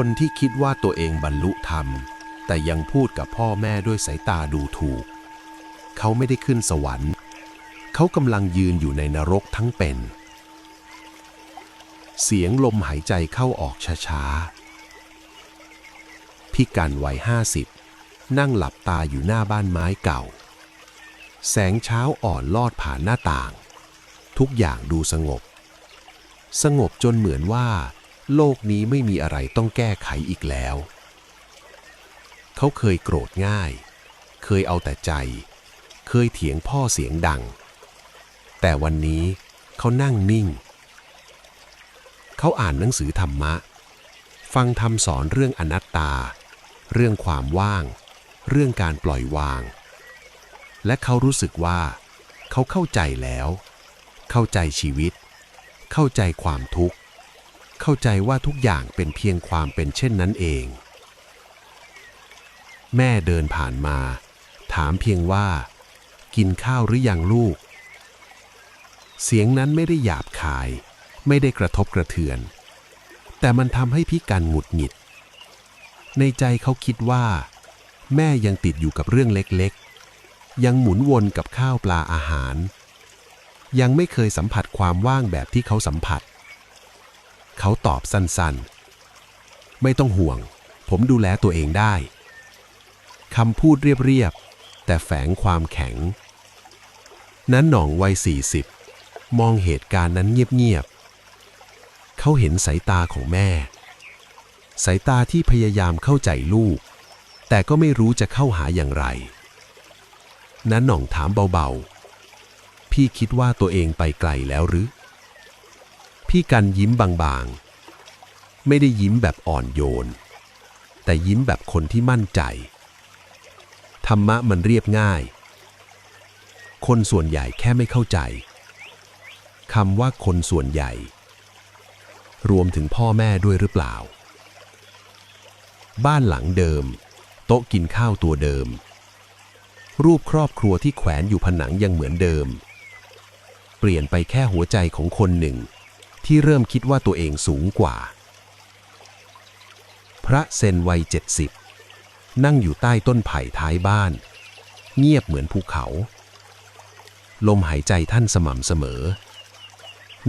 คนที่คิดว่าตัวเองบรรลุธรรม แต่ยังพูดกับพ่อแม่ด้วยสายตาดูถูก เขาไม่ได้ขึ้นสวรรค์ เขากำลังยืนอยู่ในนรกทั้งเป็น เสียงลมหายใจเข้าออกช้าๆพี่กันวัยห้าสิบนั่งหลับตาอยู่หน้าบ้านไม้เก่า แสงเช้าอ่อนลอดผ่านหน้าต่าง ทุกอย่างดูสงบ สงบจนเหมือนว่า โลกนี้ไม่มีอะไรต้องแก้ไขอีกแล้ว เขาเคยโกรธง่าย เคยเอาแต่ใจ เคยเถียงพ่อเสียงดัง แต่วันนี้เขานั่งนิ่ง เขาอ่านหนังสือธรรมะ ฟังธรรมสอนเรื่องอนัตตา เรื่องความว่าง เรื่องการปล่อยวาง และเขารู้สึกว่า เขาเข้าใจแล้ว เข้าใจชีวิต เข้าใจความทุกข์ เข้าใจว่าทุกอย่างเป็นเพียงความเป็นเช่นนั้นเอง แม่เดินผ่านมา ถามเพียงว่า กินข้าวหรือยังลูก เสียงนั้นไม่ได้หยาบคาย ไม่ได้กระทบกระเทือน แต่มันทำให้พี่กันหงุดหงิด ในใจเขาคิดว่า แม่ยังติดอยู่กับเรื่องเล็กๆ ยังหมุนวนกับข้าวปลาอาหาร ยังไม่เคยสัมผัสความว่างแบบที่เขาสัมผัส เขาตอบสั้นๆ ไม่ต้องห่วง ผมดูแลตัวเองได้ คำพูดเรียบๆ แต่แฝงความแข็ง นั้นหน่องวัยสี่สิบมองเหตุการณ์นั้นเงียบๆ เขาเห็นสายตาของแม่ สายตาที่พยายามเข้าใจลูก แต่ก็ไม่รู้จะเข้าหาอย่างไร นั้นหน่องถามเบาๆ พี่คิดว่าตัวเองไปไกลแล้วหรือ พี่กันยิ้มบางๆ ไม่ได้ยิ้มแบบอ่อนโยน แต่ยิ้มแบบคนที่มั่นใจ ธรรมะมันเรียบง่าย คนส่วนใหญ่แค่ไม่เข้าใจคำว่าคนส่วนใหญ่ รวมถึงพ่อแม่ด้วยหรือเปล่า บ้านหลังเดิม โต๊ะกินข้าวตัวเดิม รูปครอบครัวที่แขวนอยู่ผนังยังเหมือนเดิม เปลี่ยนไปแค่หัวใจของคนหนึ่ง ที่เริ่มคิดว่าตัวเองสูงกว่า พระเซนวัยเจ็ดสิบนั่งอยู่ใต้ต้นไผ่ท้ายบ้าน เงียบเหมือนภูเขา ลมหายใจท่านสม่ำเสมอ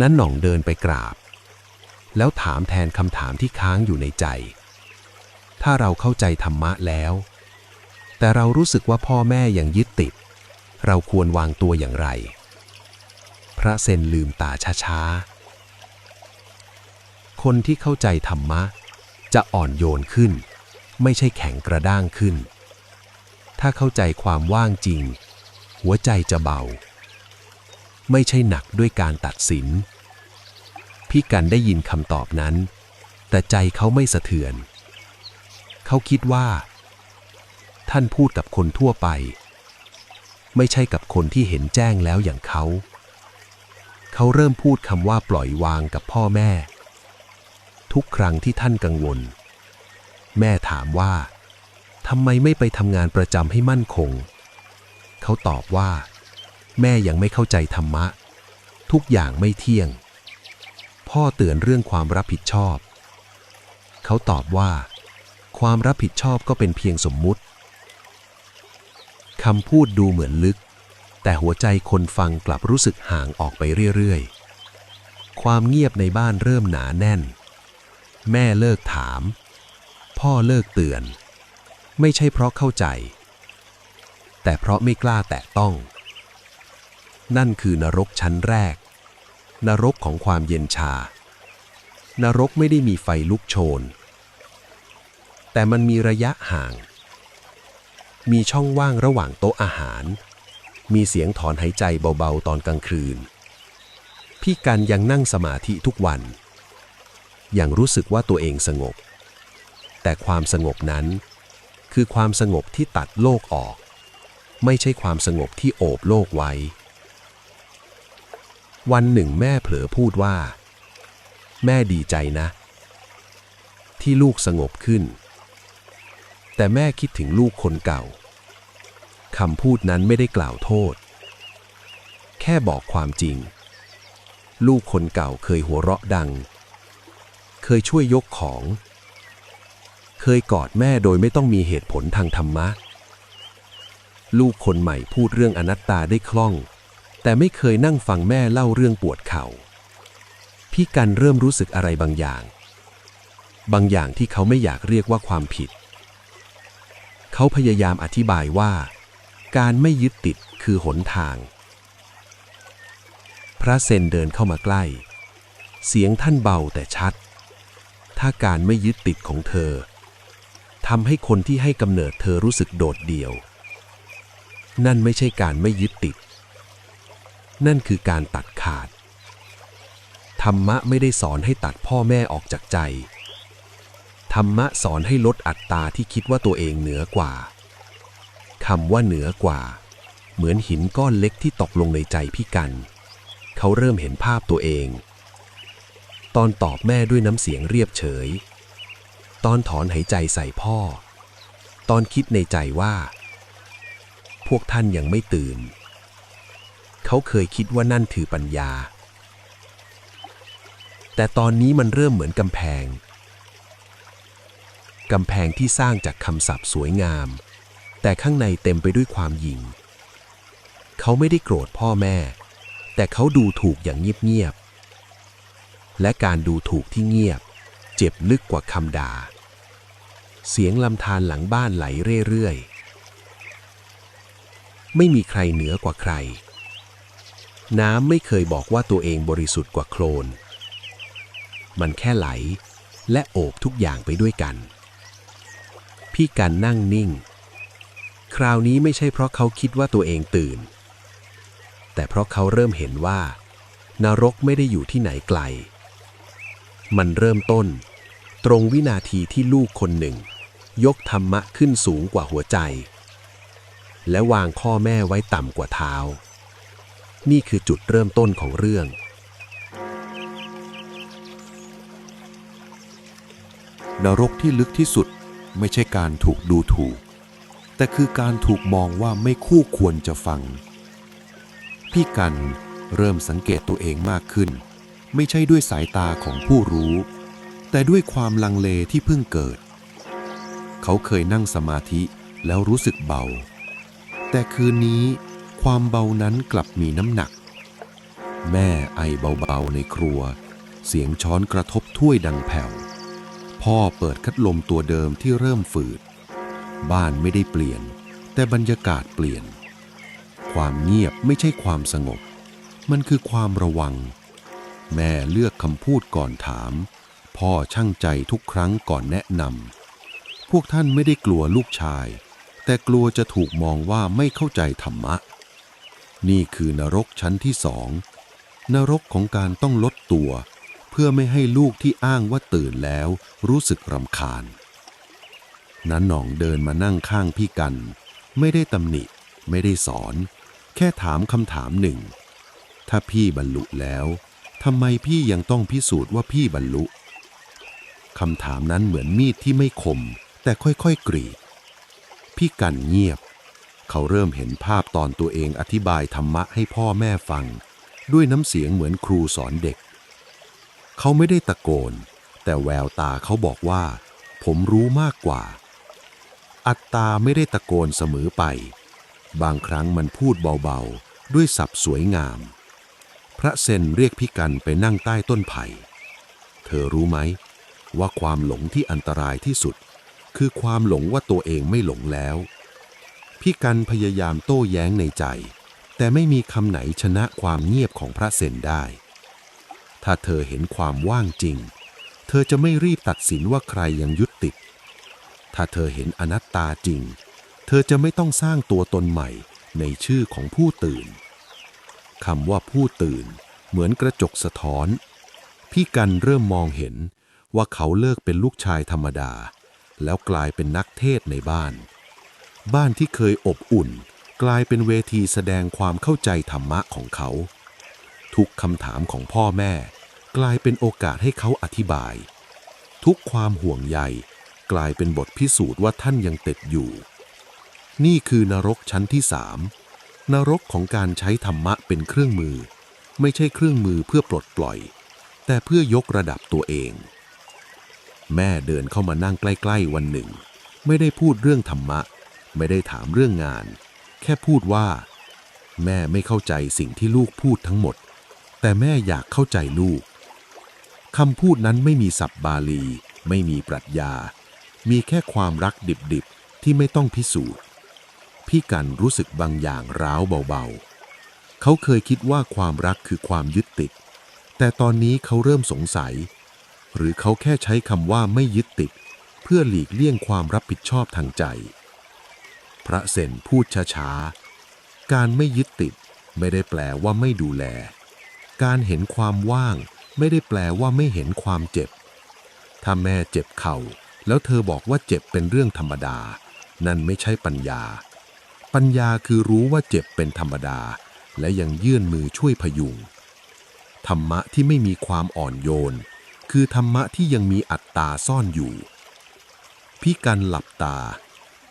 นั้นหน่องเดินไปกราบ แล้วถามแทนคำถามที่ค้างอยู่ในใจ ถ้าเราเข้าใจธรรมะแล้ว แต่เรารู้สึกว่าพ่อแม่ยังยึดติด เราควรวางตัวอย่างไร พระเซนลืมตาช้าๆ คนที่เข้าใจธรรมะ จะอ่อนโยนขึ้น ไม่ใช่แข็งกระด้างขึ้น ถ้าเข้าใจความว่างจริง หัวใจจะเบา ไม่ใช่หนักด้วยการตัดสิน พี่กันได้ยินคำตอบนั้น แต่ใจเขาไม่สะเทือน เขาคิดว่า ท่านพูดกับคนทั่วไป ไม่ใช่กับคนที่เห็นแจ้งแล้วอย่างเขาเขาเริ่มพูดคำว่าปล่อยวางกับพ่อแม่ ทุกครั้งที่ท่านกังวล แม่ถามว่าทำไมไม่ไปทำงานประจำให้มั่นคง เขาตอบว่า แม่ยังไม่เข้าใจธรรมะ ทุกอย่างไม่เที่ยง พ่อเตือนเรื่องความรับผิดชอบ เขาตอบว่า ความรับผิดชอบก็เป็นเพียงสมมุติคำพูดดูเหมือนลึก แต่หัวใจคนฟังกลับรู้สึกห่างออกไปเรื่อยๆ ความเงียบในบ้านเริ่มหนาแน่น แม่เลิกถาม พ่อเลิกเตือน ไม่ใช่เพราะเข้าใจ แต่เพราะไม่กล้าแตะต้อง นั่นคือนรกชั้นแรก นรกของความเย็นชา นรกไม่ได้มีไฟลุกโชน แต่มันมีระยะห่าง มีช่องว่างระหว่างโต๊ะอาหาร มีเสียงถอนหายใจเบาๆตอนกลางคืน พี่กันยังนั่งสมาธิทุกวัน ยังรู้สึกว่าตัวเองสงบ แต่ความสงบนั้น คือความสงบที่ตัดโลกออก ไม่ใช่ความสงบที่โอบโลกไว้ วันหนึ่งแม่เผลอพูดว่า แม่ดีใจนะ ที่ลูกสงบขึ้น แต่แม่คิดถึงลูกคนเก่าคำพูดนั้นไม่ได้กล่าวโทษ แค่บอกความจริง ลูกคนเก่าเคยหัวเราะดัง เคยช่วยยกของ เคยกอดแม่โดยไม่ต้องมีเหตุผลทางธรรมะ ลูกคนใหม่พูดเรื่องอนัตตาได้คล่อง แต่ไม่เคยนั่งฟังแม่เล่าเรื่องปวดเขา่า พี่กันเริ่มรู้สึกอะไรบางอย่าง บางอย่างที่เขาไม่อยากเรียกว่าความผิด เขาพยายามอธิบายว่า การไม่ยึดติดคือหนทาง พระเซนเดินเข้ามาใกล้เสียงท่านเบาแต่ชัด ถ้าการไม่ยึดติดของเธอทำให้คนที่ให้กำเนิดเธอรู้สึกโดดเดี่ยว นั่นไม่ใช่การไม่ยึดติด นั่นคือการตัดขาด ธรรมะไม่ได้สอนให้ตัดพ่อแม่ออกจากใจ ธรรมะสอนให้ลดอัตตาที่คิดว่าตัวเองเหนือกว่า คำว่าเหนือกว่า เหมือนหินก้อนเล็กที่ตกลงในใจพี่กัน เขาเริ่มเห็นภาพตัวเอง ตอนตอบแม่ด้วยน้ำเสียงเรียบเฉย ตอนถอนหายใจใส่พ่อ ตอนคิดในใจว่า พวกท่านยังไม่ตื่น เขาเคยคิดว่านั่นคือปัญญา แต่ตอนนี้มันเริ่มเหมือนกำแพง กำแพงที่สร้างจากคำศัพท์สวยงาม แต่ข้างในเต็มไปด้วยความหยิ่ง เขาไม่ได้โกรธพ่อแม่ แต่เขาดูถูกอย่างเงียบๆ และการดูถูกที่เงียบ เจ็บลึกกว่าคำด่า เสียงลำธารหลังบ้านไหลเรื่อยๆ ไม่มีใครเหนือกว่าใคร น้ำไม่เคยบอกว่าตัวเองบริสุทธิ์กว่าโคลน มันแค่ไหลและโอบทุกอย่างไปด้วยกัน พี่กันนั่งนิ่ง คราวนี้ไม่ใช่เพราะเขาคิดว่าตัวเองตื่น แต่เพราะเขาเริ่มเห็นว่า นรกไม่ได้อยู่ที่ไหนไกล มันเริ่มต้น ตรงวินาทีที่ลูกคนหนึ่ง ยกธรรมะขึ้นสูงกว่าหัวใจ และวางข้อแม่ไว้ต่ำกว่าเท้า นี่คือจุดเริ่มต้นของเรื่อง นรกที่ลึกที่สุดไม่ใช่การถูกดูถูก แต่คือการถูกมองว่าไม่คู่ควรจะฟัง พี่กันเริ่มสังเกตตัวเองมากขึ้น ไม่ใช่ด้วยสายตาของผู้รู้ แต่ด้วยความลังเลที่เพิ่งเกิด เขาเคยนั่งสมาธิแล้วรู้สึกเบา แต่คืนนี้ความเบานั้นกลับมีน้ำหนัก แม่ไอเบาๆในครัว เสียงช้อนกระทบถ้วยดังแผ่ว พ่อเปิดคัดลมตัวเดิมที่เริ่มฝืด บ้านไม่ได้เปลี่ยน แต่บรรยากาศเปลี่ยน ความเงียบไม่ใช่ความสงบ มันคือความระวัง แม่เลือกคำพูดก่อนถาม พ่อช่างใจทุกครั้งก่อนแนะนำพวกท่านไม่ได้กลัวลูกชาย แต่กลัวจะถูกมองว่าไม่เข้าใจธรรมะ นี่คือนรกชั้นที่สอง นรกของการต้องลดตัว เพื่อไม่ให้ลูกที่อ้างว่าตื่นแล้วรู้สึกรำคาญ นั้นหน่องเดินมานั่งข้างพี่กัน ไม่ได้ตำหนิ ไม่ได้สอน แค่ถามคำถามหนึ่ง ถ้าพี่บรรลุแล้ว ทำไมพี่ยังต้องพิสูจน์ว่าพี่บรรลุคำถามนั้นเหมือนมีดที่ไม่คม แต่ค่อยๆกรีด พี่กันเงียบ เขาเริ่มเห็นภาพตอนตัวเองอธิบายธรรมะให้พ่อแม่ฟัง ด้วยน้ำเสียงเหมือนครูสอนเด็ก เขาไม่ได้ตะโกน แต่แววตาเขาบอกว่า ผมรู้มากกว่า อัตตาไม่ได้ตะโกนเสมอไป บางครั้งมันพูดเบาๆ ด้วยสับสวยงาม พระเซนเรียกพี่กันไปนั่งใต้ต้นไผ่ เธอรู้ไหม ว่าความหลงที่อันตรายที่สุด คือความหลงว่าตัวเองไม่หลงแล้ว พี่กันพยายามโต้แย้งในใจ แต่ไม่มีคำไหนชนะความเงียบของพระเซนได้ ถ้าเธอเห็นความว่างจริง เธอจะไม่รีบตัดสินว่าใครยังยึดติด ถ้าเธอเห็นอนัตตาจริง เธอจะไม่ต้องสร้างตัวตนใหม่ในชื่อของผู้ตื่น คำว่าผู้ตื่น เหมือนกระจกสะท้อน พี่กันเริ่มมองเห็นว่าเขาเลิกเป็นลูกชายธรรมดา แล้วกลายเป็นนักเทศในบ้าน บ้านที่เคยอบอุ่น กลายเป็นเวทีแสดงความเข้าใจธรรมะของเขา ทุกคำถามของพ่อแม่ กลายเป็นโอกาสให้เขาอธิบาย ทุกความห่วงใยกลายเป็นบทพิสูจน์ว่าท่านยังติดอยู่ นี่คือนรกชั้นที่สาม นรกของการใช้ธรรมะเป็นเครื่องมือ ไม่ใช่เครื่องมือเพื่อปลดปล่อย แต่เพื่อยกระดับตัวเอง แม่เดินเข้ามานั่งใกล้ๆวันหนึ่ง ไม่ได้พูดเรื่องธรรมะ ไม่ได้ถามเรื่องงาน แค่พูดว่า แม่ไม่เข้าใจสิ่งที่ลูกพูดทั้งหมด แต่แม่อยากเข้าใจลูกคำพูดนั้นไม่มีศัพท์บาลี ไม่มีปรัชญา มีแค่ความรักดิบๆที่ไม่ต้องพิสูจน์ พี่กันรู้สึกบางอย่างร้าวเบาๆ เขาเคยคิดว่าความรักคือความยึดติด แต่ตอนนี้เขาเริ่มสงสัย หรือเขาแค่ใช้คำว่าไม่ยึดติด เพื่อหลีกเลี่ยงความรับผิดชอบทางใจ พระเซนพูดช้าๆ การไม่ยึดติดไม่ได้แปลว่าไม่ดูแล การเห็นความว่างไม่ได้แปลว่าไม่เห็นความเจ็บ ถ้าแม่เจ็บเข่า แล้วเธอบอกว่าเจ็บเป็นเรื่องธรรมดา นั่นไม่ใช่ปัญญา ปัญญาคือรู้ว่าเจ็บเป็นธรรมดา และยังยื่นมือช่วยพยุง ธรรมะที่ไม่มีความอ่อนโยน คือธรรมะที่ยังมีอัตตาซ่อนอยู่ พี่กันหลับตา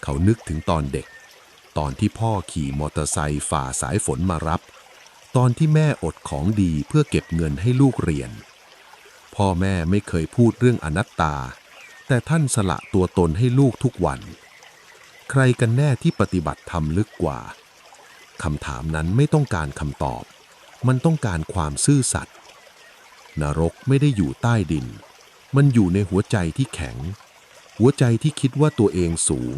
เขานึกถึงตอนเด็ก ตอนที่พ่อขี่มอเตอร์ไซค์ฝ่าสายฝนมารับ ตอนที่แม่อดของดีเพื่อเก็บเงินให้ลูกเรียน พ่อแม่ไม่เคยพูดเรื่องอนัตตา แต่ท่านสละตัวตนให้ลูกทุกวัน ใครกันแน่ที่ปฏิบัติธรรมลึกกว่าคำถามนั้นไม่ต้องการคำตอบ มันต้องการความซื่อสัตย์นรกไม่ได้อยู่ใต้ดิน มันอยู่ในหัวใจที่แข็ง หัวใจที่คิดว่าตัวเองสูง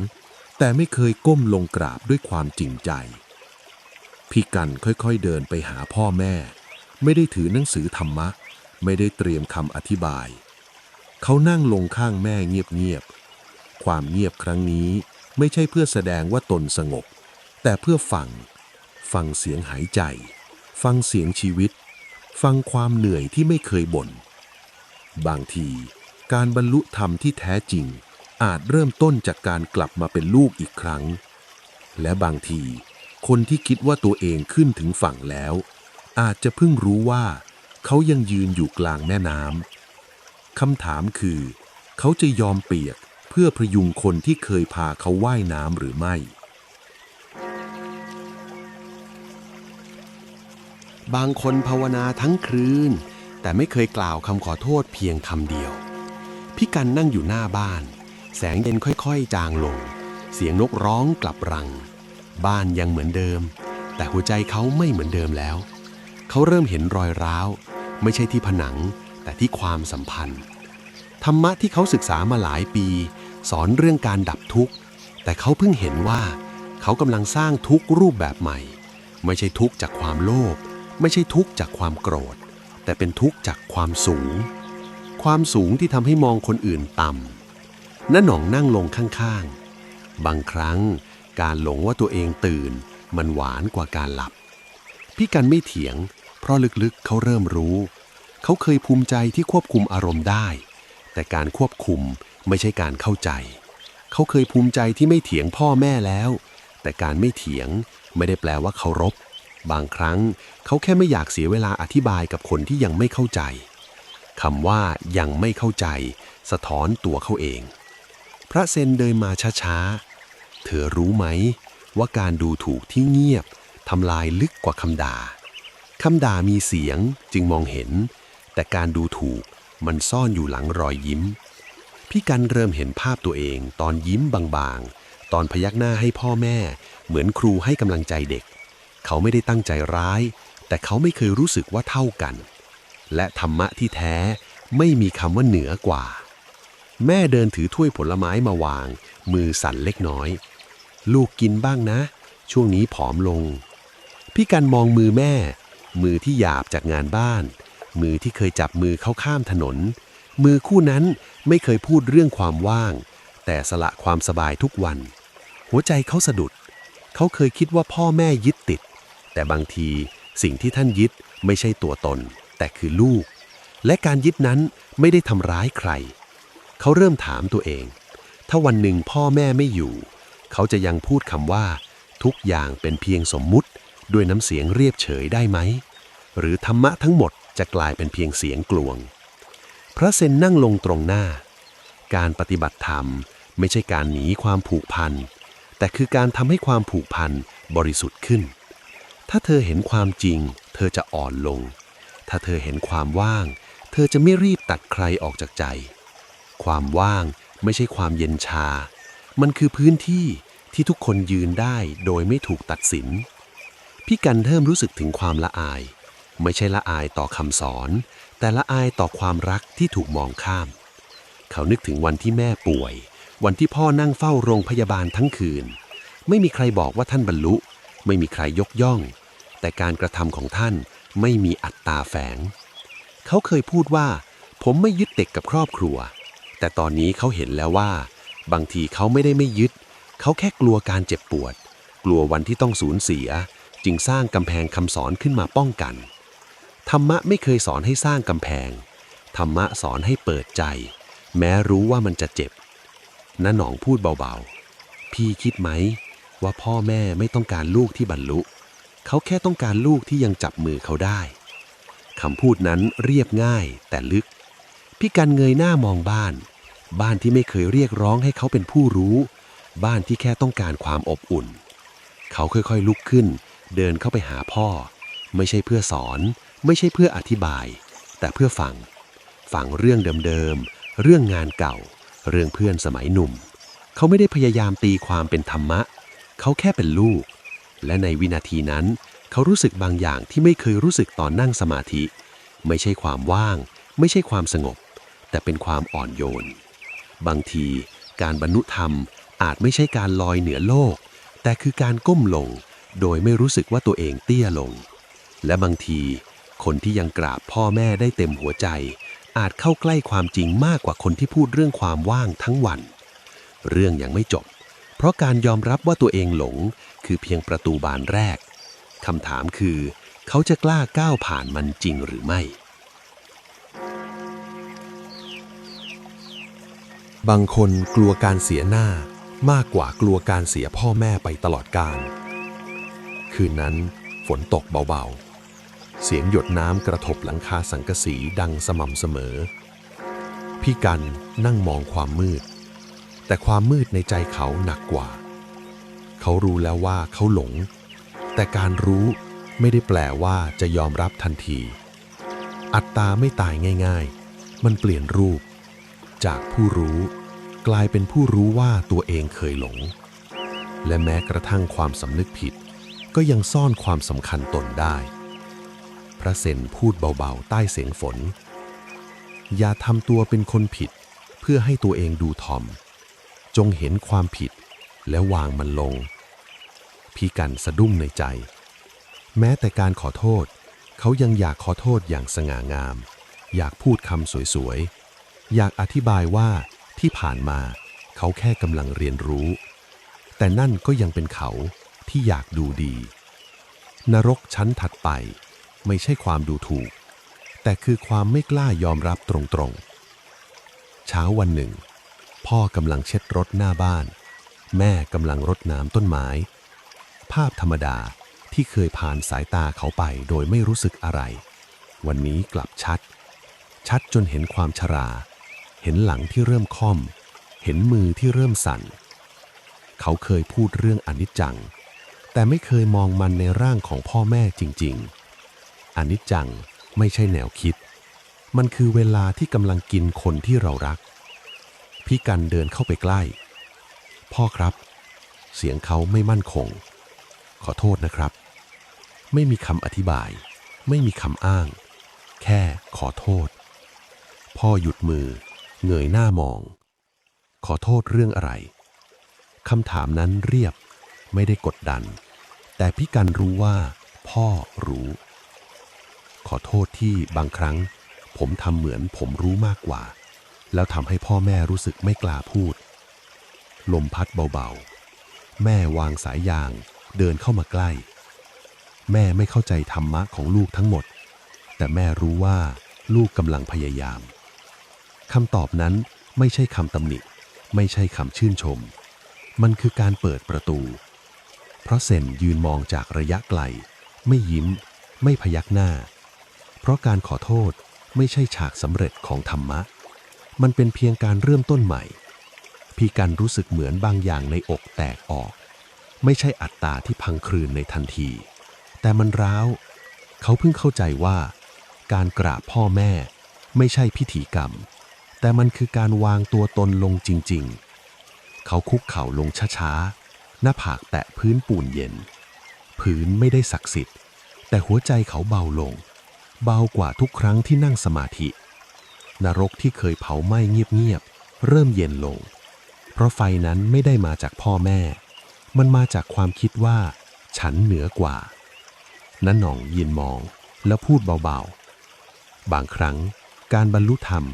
แต่ไม่เคยก้มลงกราบด้วยความจริงใจ พี่กันค่อยๆเดินไปหาพ่อแม่ ไม่ได้ถือหนังสือธรรมะ ไม่ได้เตรียมคำอธิบาย เขานั่งลงข้างแม่เงียบๆ ความเงียบครั้งนี้ ไม่ใช่เพื่อแสดงว่าตนสงบ แต่เพื่อฟัง ฟังเสียงหายใจ ฟังเสียงชีวิต ฟังความเหนื่อยที่ไม่เคยบ่น บางที การบรรลุธรรมที่แท้จริง อาจเริ่มต้นจากการกลับมาเป็นลูกอีกครั้ง และบางที คนที่คิดว่าตัวเองขึ้นถึงฝั่งแล้ว อาจจะเพิ่งรู้ว่า เขายังยืนอยู่กลางแม่น้ำคำถามคือ เขาจะยอมเปียก เพื่อพยุงคนที่เคยพาเขาว่ายน้ำหรือไม่ บางคนภาวนาทั้งคืน แต่ไม่เคยกล่าวคำขอโทษเพียงคำเดียว พี่กันนั่งอยู่หน้าบ้าน แสงเย็นค่อยๆ จางลง เสียงนกร้องกลับรัง บ้านยังเหมือนเดิม แต่หัวใจเขาไม่เหมือนเดิมแล้ว เขาเริ่มเห็นรอยร้าว ไม่ใช่ที่ผนัง แต่ที่ความสัมพันธ์ ธรรมะที่เขาศึกษามาหลายปี สอนเรื่องการดับทุกข์ แต่เขาเพิ่งเห็นว่า เขากำลังสร้างทุกข์รูปแบบใหม่ ไม่ใช่ทุกข์จากความโลภไม่ใช่ทุกข์จากความโกรธ แต่เป็นทุกข์จากความสูง ความสูงที่ทำให้มองคนอื่นต่ำน้าหนองนั่งลงข้างๆ บางครั้งการหลงว่าตัวเองตื่น มันหวานกว่าการหลับ พี่กันไม่เถียง เพราะลึกๆเขาเริ่มรู้ เขาเคยภูมิใจที่ควบคุมอารมณ์ได้ แต่การควบคุมไม่ใช่การเข้าใจ เขาเคยภูมิใจที่ไม่เถียงพ่อแม่แล้ว แต่การไม่เถียงไม่ได้แปลว่าเคารพ บางครั้งเขาแค่ไม่อยากเสียเวลาอธิบายกับคนที่ยังไม่เข้าใจคำว่ายังไม่เข้าใจ สะท้อนตัวเขาเอง พระเซนเดินมาช้าๆ เธอรู้ไหม ว่าการดูถูกที่เงียบทำลายลึกกว่าคำด่าคำด่ามีเสียงจึงมองเห็น แต่การดูถูก มันซ่อนอยู่หลังรอยยิ้ม พี่กันเริ่มเห็นภาพตัวเองตอนยิ้มบางๆ ตอนพยักหน้าให้พ่อแม่ เหมือนครูให้กำลังใจเด็ก เขาไม่ได้ตั้งใจร้าย แต่เขาไม่เคยรู้สึกว่าเท่ากัน และธรรมะที่แท้ไม่มีคำว่าเหนือกว่า แม่เดินถือถ้วยผลไม้มาวาง มือสั่นเล็กน้อย ลูกกินบ้างนะ ช่วงนี้ผอมลง พี่กันมองมือแม่ มือที่หยาบจากงานบ้าน มือที่เคยจับมือเขาข้ามถนน มือคู่นั้นไม่เคยพูดเรื่องความว่าง แต่สละความสบายทุกวัน หัวใจเขาสะดุด เขาเคยคิดว่าพ่อแม่ยึดติด แต่บางทีสิ่งที่ท่านยึดไม่ใช่ตัวตน แต่คือลูก และการยึดนั้นไม่ได้ทำร้ายใคร เขาเริ่มถามตัวเอง ถ้าวันหนึ่งพ่อแม่ไม่อยู่ เขาจะยังพูดคำว่า ทุกอย่างเป็นเพียงสมมุติ ด้วยน้ำเสียงเรียบเฉยได้ไหม หรือธรรมะทั้งหมด จะกลายเป็นเพียงเสียงกลวง พระเซนนั่งลงตรงหน้า การปฏิบัติธรรมไม่ใช่การหนีความผูกพัน แต่คือการทำให้ความผูกพันบริสุทธิ์ขึ้น ถ้าเธอเห็นความจริง เธอจะอ่อนลง ถ้าเธอเห็นความว่าง เธอจะไม่รีบตัดใครออกจากใจ ความว่างไม่ใช่ความเย็นชา มันคือพื้นที่ที่ทุกคนยืนได้โดยไม่ถูกตัดสิน พี่กันเริ่มรู้สึกถึงความละอาย ไม่ใช่ละอายต่อคำสอน แต่ละอายต่อความรักที่ถูกมองข้าม เขานึกถึงวันที่แม่ป่วย วันที่พ่อนั่งเฝ้าโรงพยาบาลทั้งคืน ไม่มีใครบอกว่าท่านบรรลุ ไม่มีใครยกย่อง แต่การกระทำของท่านไม่มีอัตตาแฝง เขาเคยพูดว่า ผมไม่ยึดเด็กกับครอบครัว แต่ตอนนี้เขาเห็นแล้วว่า บางทีเขาไม่ได้ไม่ยึด เขาแค่กลัวการเจ็บปวด กลัววันที่ต้องสูญเสีย จึงสร้างกำแพงคำสอนขึ้นมาป้องกัน ธรรมะไม่เคยสอนให้สร้างกำแพง ธรรมะสอนให้เปิดใจ แม้รู้ว่ามันจะเจ็บน้าหนองพูดเบาๆ พี่คิดไหม ว่าพ่อแม่ไม่ต้องการลูกที่บรรลุ เขาแค่ต้องการลูกที่ยังจับมือเขาได้คำพูดนั้นเรียบง่ายแต่ลึก พี่กันเงยหน้ามองบ้าน บ้านที่ไม่เคยเรียกร้องให้เขาเป็นผู้รู้ บ้านที่แค่ต้องการความอบอุ่น เขาค่อยๆลุกขึ้น เดินเข้าไปหาพ่อ ไม่ใช่เพื่อสอน ไม่ใช่เพื่ออธิบาย แต่เพื่อฟัง ฟังเรื่องเดิมๆ เรื่องงานเก่า เรื่องเพื่อนสมัยหนุ่ม เขาไม่ได้พยายามตีความเป็นธรรมะ เขาแค่เป็นลูก และในวินาทีนั้น เขารู้สึกบางอย่างที่ไม่เคยรู้สึกตอนนั่งสมาธิ ไม่ใช่ความว่าง ไม่ใช่ความสงบ แต่เป็นความอ่อนโยน บางทีการบรรลุธรรมอาจไม่ใช่การลอยเหนือโลก แต่คือการก้มลง โดยไม่รู้สึกว่าตัวเองเตี้ยลง และบางที คนที่ยังกราบพ่อแม่ได้เต็มหัวใจ อาจเข้าใกล้ความจริงมากกว่าคนที่พูดเรื่องความว่างทั้งวัน เรื่องยังไม่จบ เพราะการยอมรับว่าตัวเองหลงคือเพียงประตูบานแรกคำถามคือ เขาจะกล้าก้าวผ่านมันจริงหรือไม่ บางคนกลัวการเสียหน้ามากกว่ากลัวการเสียพ่อแม่ไปตลอดกาลคืนนั้นฝนตกเบาๆ เสียงหยดน้ำกระทบหลังคาสังกะสีดังสม่ำเสมอ พี่กันนั่งมองความมืด แต่ความมืดในใจเขาหนักกว่า เขารู้แล้วว่าเขาหลง แต่การรู้ไม่ได้แปลว่าจะยอมรับทันที อัตตาไม่ตายง่าย ๆ มันเปลี่ยนรูป จากผู้รู้กลายเป็นผู้รู้ว่าตัวเองเคยหลง และแม้กระทั่งความสำนึกผิด ก็ยังซ่อนความสำคัญตนได้ ระเซนพูดเบาๆ ใต้เสียงฝน อย่าทำตัวเป็นคนผิด เพื่อให้ตัวเองดูทอม จงเห็นความผิดแล้ววางมันลง พี่กันสะดุ้งในใจ แม้แต่การขอโทษ เขายังอยากขอโทษอย่างสง่างาม อยากพูดคำสวยๆ อยากอธิบายว่าที่ผ่านมาเขาแค่กำลังเรียนรู้ แต่นั่นก็ยังเป็นเขาที่อยากดูดี นรกชั้นถัดไป ไม่ใช่ความดูถูก แต่คือความไม่กล้ายอมรับตรงๆ เช้าวันหนึ่ง พ่อกำลังเช็ดรถหน้าบ้าน แม่กำลังรดน้ำต้นไม้ ภาพธรรมดาที่เคยผ่านสายตาเขาไปโดยไม่รู้สึกอะไร วันนี้กลับชัด ชัดจนเห็นความชรา เห็นหลังที่เริ่มค่อม เห็นมือที่เริ่มสั่น เขาเคยพูดเรื่องอนิจจัง แต่ไม่เคยมองมันในร่างของพ่อแม่จริง ๆ อนิจจังไม่ใช่แนวคิด มันคือเวลาที่กำลังกินคนที่เรารัก พี่กันเดินเข้าไปใกล้ พ่อครับ เสียงเขาไม่มั่นคง ขอโทษนะครับ ไม่มีคำอธิบาย ไม่มีคำอ้าง แค่ขอโทษ พ่อหยุดมือ เงยหน้ามอง ขอโทษเรื่องอะไรคำถามนั้นเรียบไม่ได้กดดัน แต่พี่กันรู้ว่าพ่อรู้ ขอโทษที่บางครั้ง ผมทำเหมือนผมรู้มากกว่า แล้วทำให้พ่อแม่รู้สึกไม่กล้าพูด ลมพัดเบาๆ แม่วางสายยางเดินเข้ามาใกล้ แม่ไม่เข้าใจธรรมะของลูกทั้งหมด แต่แม่รู้ว่าลูกกำลังพยายามคำตอบนั้นไม่ใช่คำตำหนิ ไม่ใช่คำชื่นชม มันคือการเปิดประตู เพราะเซนยืนมองจากระยะไกล ไม่ยิ้ม ไม่พยักหน้า เพราะการขอโทษไม่ใช่ฉากสำเร็จของธรรมะ มันเป็นเพียงการเริ่มต้นใหม่ พี่กันรู้สึกเหมือนบางอย่างในอกแตกออก ไม่ใช่อัตตาที่พังคลืนในทันที แต่มันร้าว เขาเพิ่งเข้าใจว่า การกราบพ่อแม่ไม่ใช่พิธีกรรม แต่มันคือการวางตัวตนลงจริง ๆ เขาคุกเข่าลงช้าๆ หน้าผากแตะพื้นปูนเย็น พื้นไม่ได้ศักดิ์สิทธิ์ แต่หัวใจเขาเบาลง เบากว่าทุกครั้งที่นั่งสมาธิ นรกที่เคยเผาไหม้เงียบๆ เริ่มเย็นลง เพราะไฟนั้นไม่ได้มาจากพ่อแม่ มันมาจากความคิดว่า ฉันเหนือกว่านันหน่องยินมองแล้วพูดเบาๆ บางครั้งการบรรลุธรรม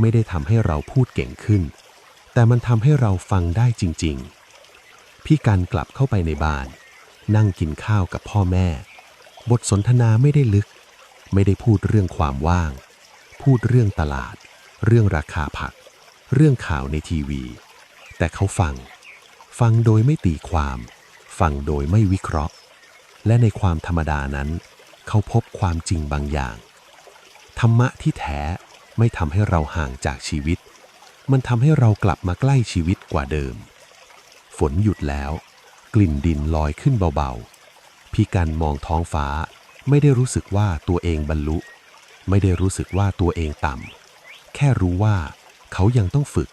ไม่ได้ทำให้เราพูดเก่งขึ้น แต่มันทำให้เราฟังได้จริง ๆ พี่กันกลับเข้าไปในบ้าน นั่งกินข้าวกับพ่อแม่ บทสนทนาไม่ได้ลึก ไม่ได้พูดเรื่องความว่าง พูดเรื่องตลาด เรื่องราคาผัก เรื่องข่าวในทีวี แต่เขาฟัง ฟังโดยไม่ตีความ ฟังโดยไม่วิเคราะห์ และในความธรรมดานั้น เขาพบความจริงบางอย่าง ธรรมะที่แท้ไม่ทำให้เราห่างจากชีวิต มันทำให้เรากลับมาใกล้ชีวิตกว่าเดิม ฝนหยุดแล้ว กลิ่นดินลอยขึ้นเบาๆ พี่กันมองท้องฟ้า ไม่ได้รู้สึกว่าตัวเองบรรลุ ไม่ได้รู้สึกว่าตัวเองต่ำ แค่รู้ว่าเขายังต้องฝึก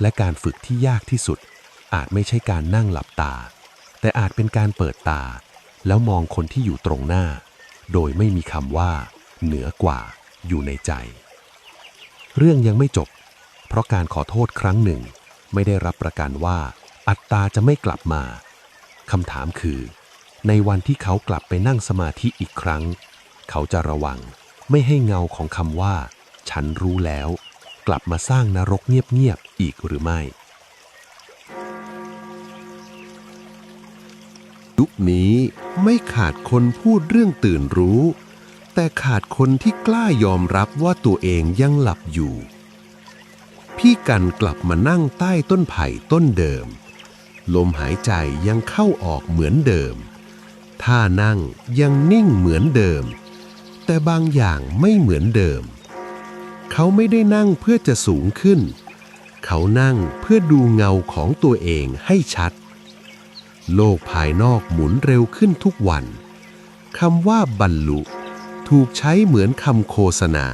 และการฝึกที่ยากที่สุด อาจไม่ใช่การนั่งหลับตา แต่อาจเป็นการเปิดตา แล้วมองคนที่อยู่ตรงหน้า โดยไม่มีคำว่า เหนือกว่าอยู่ในใจ เรื่องยังไม่จบ เพราะการขอโทษครั้งหนึ่ง ไม่ได้รับประกันว่า อัตตาจะไม่กลับมาคำถามคือ ในวันที่เขากลับไปนั่งสมาธิอีกครั้ง เขาจะระวังไม่ให้เงาของคำว่า ฉันรู้แล้ว กลับมาสร้างนรกเงียบๆอีกหรือไม่ ยุคนี้ไม่ขาดคนพูดเรื่องตื่นรู้ แต่ขาดคนที่กล้ายอมรับว่าตัวเองยังหลับอยู่ พี่กันกลับมานั่งใต้ต้นไผ่ต้นเดิม ลมหายใจยังเข้าออกเหมือนเดิม ท่านั่งยังนิ่งเหมือนเดิม แต่บางอย่างไม่เหมือนเดิม เขาไม่ได้นั่งเพื่อจะสูงขึ้น เขานั่งเพื่อดูเงาของตัวเองให้ชัด โลกภายนอกหมุนเร็วขึ้นทุกวันคำว่าบรรลุถูกใช้เหมือนคำโฆษณา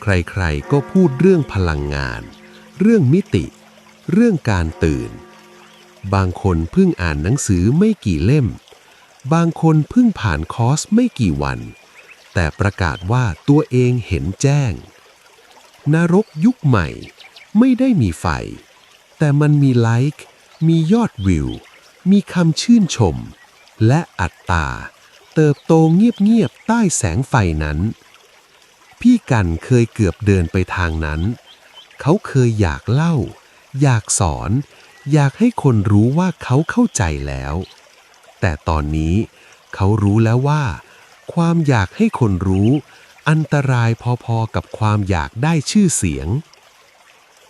ใครๆก็พูดเรื่องพลังงาน เรื่องมิติ เรื่องการตื่น บางคนเพิ่งอ่านหนังสือไม่กี่เล่ม บางคนเพิ่งผ่านคอร์สไม่กี่วัน แต่ประกาศว่าตัวเองเห็นแจ้ง นรกยุคใหม่ไม่ได้มีไฟ แต่มันมีไลค์ มียอดวิว มีคำชื่นชม และอัตตา เติบโตเงียบๆใต้แสงไฟนั้น พี่กันเคยเกือบเดินไปทางนั้น เขาเคยอยากเล่า อยากสอน อยากให้คนรู้ว่าเขาเข้าใจแล้ว แต่ตอนนี้เขารู้แล้วว่า ความอยากให้คนรู้ อันตรายพอๆกับความอยากได้ชื่อเสียง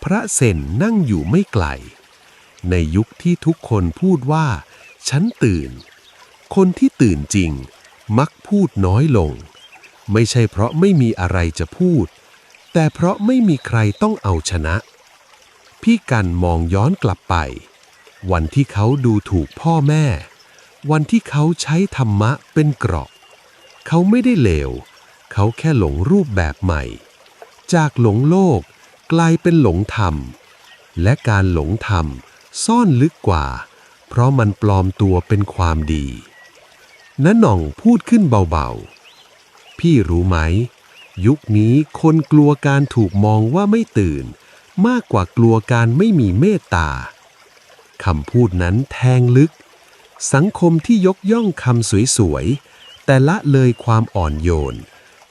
พระเซนนั่งอยู่ไม่ไกล ในยุคที่ทุกคนพูดว่า ฉันตื่น คนที่ตื่นจริง มักพูดน้อยลง ไม่ใช่เพราะไม่มีอะไรจะพูด แต่เพราะไม่มีใครต้องเอาชนะ พี่กันมองย้อนกลับไป วันที่เขาดูถูกพ่อแม่ วันที่เขาใช้ธรรมะเป็นเกราะ เขาไม่ได้เลว เขาแค่หลงรูปแบบใหม่ จากหลงโลกกลายเป็นหลงธรรม และการหลงธรรมซ่อนลึกกว่า เพราะมันปลอมตัวเป็นความดีน้าหน่องพูดขึ้นเบาๆ พี่รู้ไหม ยุคนี้คนกลัวการถูกมองว่าไม่ตื่น มากกว่ากลัวการไม่มีเมตตาคำพูดนั้นแทงลึก สังคมที่ยกย่องคำสวยๆ แต่ละเลยความอ่อนโยน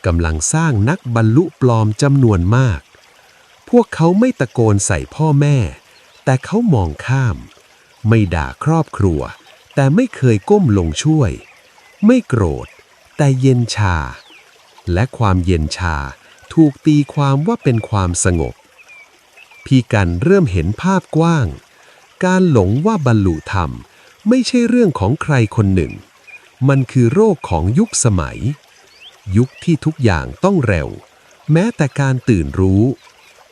กำลังสร้างนักบรรลุปลอมจำนวนมาก พวกเขาไม่ตะโกนใส่พ่อแม่ แต่เขามองข้าม ไม่ด่าครอบครัว แต่ไม่เคยก้มลงช่วย ไม่โกรธ แต่เย็นชา และความเย็นชาถูกตีความว่าเป็นความสงบ พี่กันเริ่มเห็นภาพกว้าง การหลงว่าบรรลุธรรม ไม่ใช่เรื่องของใครคนหนึ่ง มันคือโรคของยุคสมัย ยุคที่ทุกอย่างต้องเร็ว แม้แต่การตื่นรู้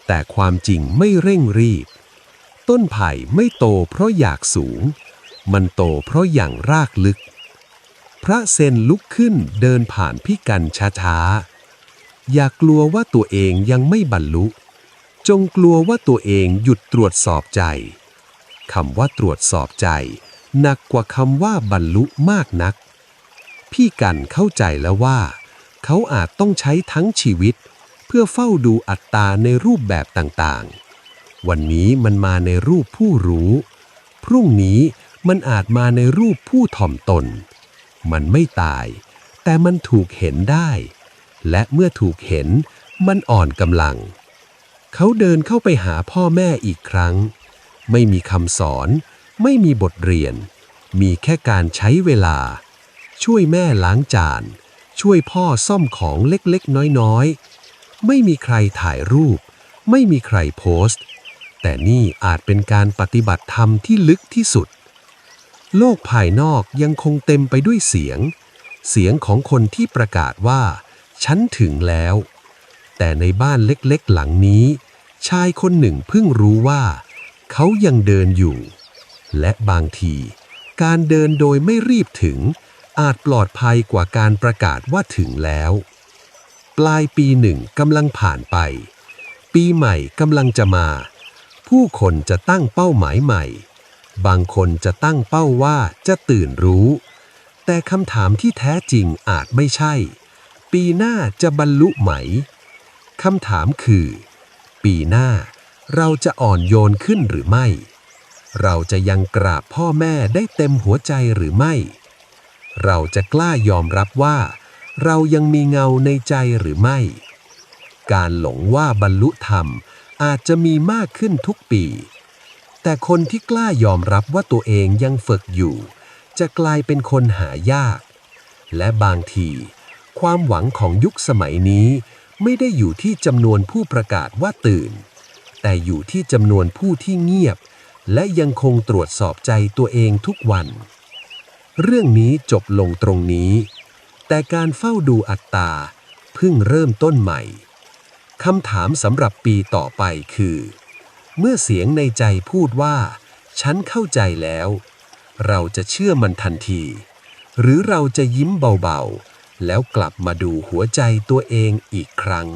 แต่ความจริงไม่เร่งรีบ ต้นไผ่ไม่โตเพราะอยากสูง มันโตเพราะอย่างรากลึก พระเซนลุกขึ้นเดินผ่านพี่กันช้าๆ อย่ากลัวว่าตัวเองยังไม่บรรลุ จงกลัวว่าตัวเองหยุดตรวจสอบใจคำว่าตรวจสอบใจ หนักกว่าคำว่าบรรลุมากนัก พี่กันเข้าใจแล้วว่า เขาอาจต้องใช้ทั้งชีวิต เพื่อเฝ้าดูอัตตาในรูปแบบต่างๆ วันนี้มันมาในรูปผู้รู้ พรุ่งนี้มันอาจมาในรูปผู้ถ่อมตน มันไม่ตาย แต่มันถูกเห็นได้ และเมื่อถูกเห็นมันอ่อนกำลัง เขาเดินเข้าไปหาพ่อแม่อีกครั้ง ไม่มีคำสอน ไม่มีบทเรียน มีแค่การใช้เวลา ช่วยแม่ล้างจาน ช่วยพ่อซ่อมของเล็กๆ น้อยๆ ไม่มีใครถ่ายรูป ไม่มีใครโพสต์ แต่นี่อาจเป็นการปฏิบัติธรรมที่ลึกที่สุด โลกภายนอกยังคงเต็มไปด้วยเสียง เสียงของคนที่ประกาศว่า ฉันถึงแล้ว แต่ในบ้านเล็กๆ หลังนี้ ชายคนหนึ่งเพิ่งรู้ว่า เขายังเดินอยู่ และบางที การเดินโดยไม่รีบถึง อาจปลอดภัยกว่าการประกาศว่าถึงแล้ว ปลายปีหนึ่งกำลังผ่านไป ปีใหม่กำลังจะมา ผู้คนจะตั้งเป้าหมายใหม่ บางคนจะตั้งเป้าว่าจะตื่นรู้ แต่คำถามที่แท้จริงอาจไม่ใช่ ปีหน้าจะบรรลุไหมคำถามคือ ปีหน้าเราจะอ่อนโยนขึ้นหรือไม่ เราจะยังกราบพ่อแม่ได้เต็มหัวใจหรือไม่ เราจะกล้ายอมรับว่า เรายังมีเงาในใจหรือไม่ การหลงว่าบรรลุธรรมอาจจะมีมากขึ้นทุกปี แต่คนที่กล้ายอมรับว่าตัวเองยังฝึกอยู่ จะกลายเป็นคนหายาก และบางที ความหวังของยุคสมัยนี้ไม่ได้อยู่ที่จำนวนผู้ประกาศว่าตื่น แต่อยู่ที่จำนวนผู้ที่เงียบ และยังคงตรวจสอบใจตัวเองทุกวัน เรื่องนี้จบลงตรงนี้ แต่การเฝ้าดูอัตตาเพิ่งเริ่มต้นใหม่คำถามสำหรับปีต่อไปคือ เมื่อเสียงในใจพูดว่า ฉันเข้าใจแล้ว เราจะเชื่อมันทันที หรือเราจะยิ้มเบาๆ แล้วกลับมาดูหัวใจตัวเองอีกครั้ง